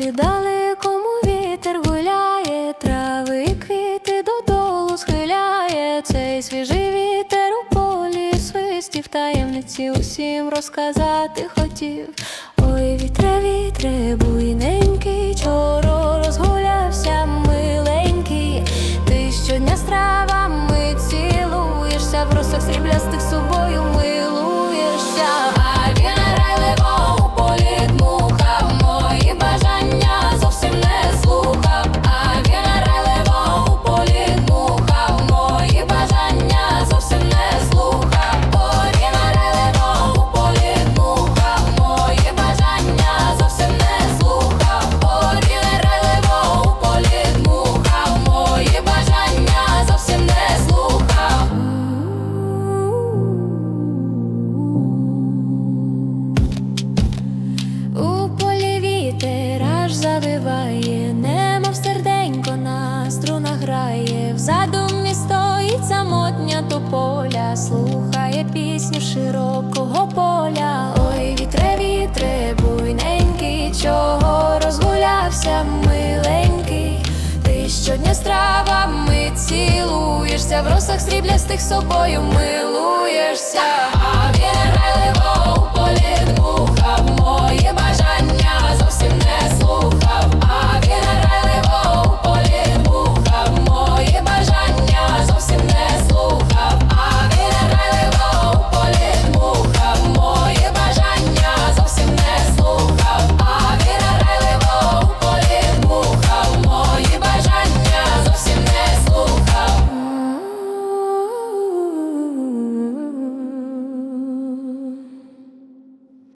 полі далекому вітер гуляє, трави і квіти додолу схиляє цей свіжий вітер у полі свистів, таємниці усім розказати хотів. Ой, вітре, вітре, буйненький, чоро розгулявся, миленький, ти щодня стравами цілуєшся, в росах сріблястих собою милуєшся. Грає, в задумі стоїть самотня тополя, слухає пісню широкого поля. Ой, вітре, вітре, буйненький, чого розгулявся, миленький. Ти щодня з травами цілуєшся, в росах сріблястих собою милуєшся,